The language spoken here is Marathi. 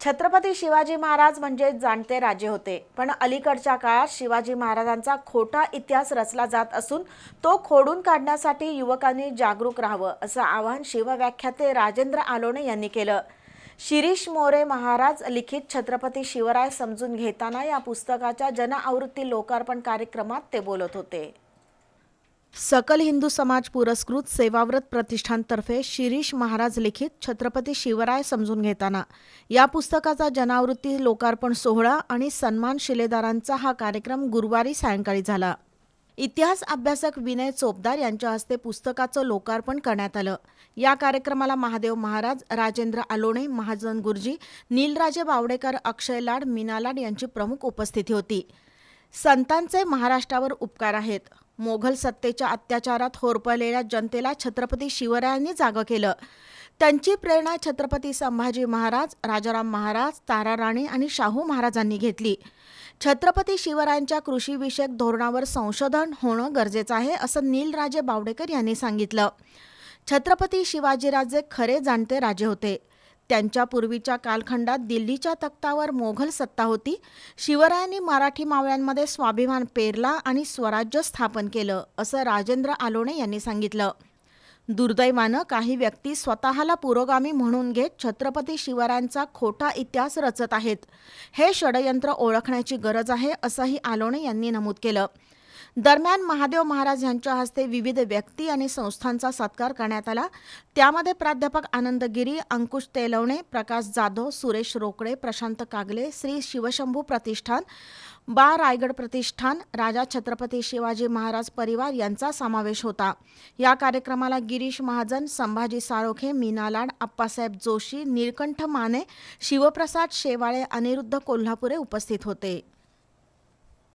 छत्रपती शिवाजी महाराज म्हणजे जाणते राजे होते. पण अलीकडच्या काळात शिवाजी महाराजांचा खोटा इतिहास रचला जात असून तो खोडून काढण्यासाठी युवकांनी जागरूक राहावं असं आवाहन शिवव्याख्याते राजेंद्र आलोणे यांनी केलं. शिरीष मोरे महाराज लिखित छत्रपती शिवराय समजून घेताना या पुस्तकाच्या जनआवृत्ती लोकार्पण कार्यक्रमात ते बोलत होते. सकल हिंदू समाज पुरस्कृत सेवाव्रत प्रतिष्ठानतर्फे शिरीष महाराज लिखित छत्रपती शिवराय समजून घेताना. या पुस्तकाचा जनावृत्ती लोकार्पण सोहळा आणि सन्मान शिलेदारांचा हा कार्यक्रम गुरुवारी सायंकाळी झाला. इतिहास अभ्यासक विनय चोपदार यांच्या हस्ते पुस्तकाचं लोकार्पण करण्यात आलं. या कार्यक्रमाला महादेव महाराज राजेंद्र आलोणे महाजन गुरुजी नीलराजे बावडेकर अक्षय लाड मीना लाड यांची प्रमुख उपस्थिती होती. संतांचे महाराष्ट्रावर उपकार आहेत. मोघल सत्तेच्या अत्याचारात होरपळलेल्या जनतेला छत्रपती शिवरायांनी जागं केलं. त्यांची प्रेरणा छत्रपती संभाजी महाराज राजाराम महाराज ताराराणी आणि शाहू महाराजांनी घेतली. छत्रपती शिवरायांच्या कृषीविषयक धोरणावर संशोधन होणं गरजेचं आहे असं नीलराजे बावडेकर यांनी सांगितलं. छत्रपती शिवाजीराजे खरे जाणते राजे होते. त्यांच्या पूर्वीच्या कालखंडात दिल्लीच्या तख्तावर मोघल सत्ता होती. शिवरायांनी मराठी मावळ्यांमध्ये स्वाभिमान पेरला आणि स्वराज्य स्थापन केलं असं राजेंद्र आलोणे यांनी सांगितलं. दुर्दैवानं काही व्यक्ती स्वतःला पुरोगामी म्हणून घेत छत्रपती शिवरायांचा खोटा इतिहास रचत आहेत. हे षडयंत्र ओळखण्याची गरज आहे असंही आलोणे यांनी नमूद केलं. दरम्यान महादेव महाराज यांच्या हस्ते विविध व्यक्ती आणि संस्थांचा सत्कार करण्यात आला. त्यामध्ये प्राध्यापक आनंद गिरी अंकुश तेलवणे प्रकाश जाधव सुरेश रोकडे प्रशांत कागले श्री शिवशंभू प्रतिष्ठान बा. रायगड प्रतिष्ठान राजा छत्रपती शिवाजी महाराज परिवार यांचा समावेश होता. या कार्यक्रमाला गिरीश महाजन संभाजी साळोखे मीना लाड अप्पासाहेब जोशी नीलकंठ माने शिवप्रसाद शेवाळे अनिरुद्ध कोल्हापुरे उपस्थित होते.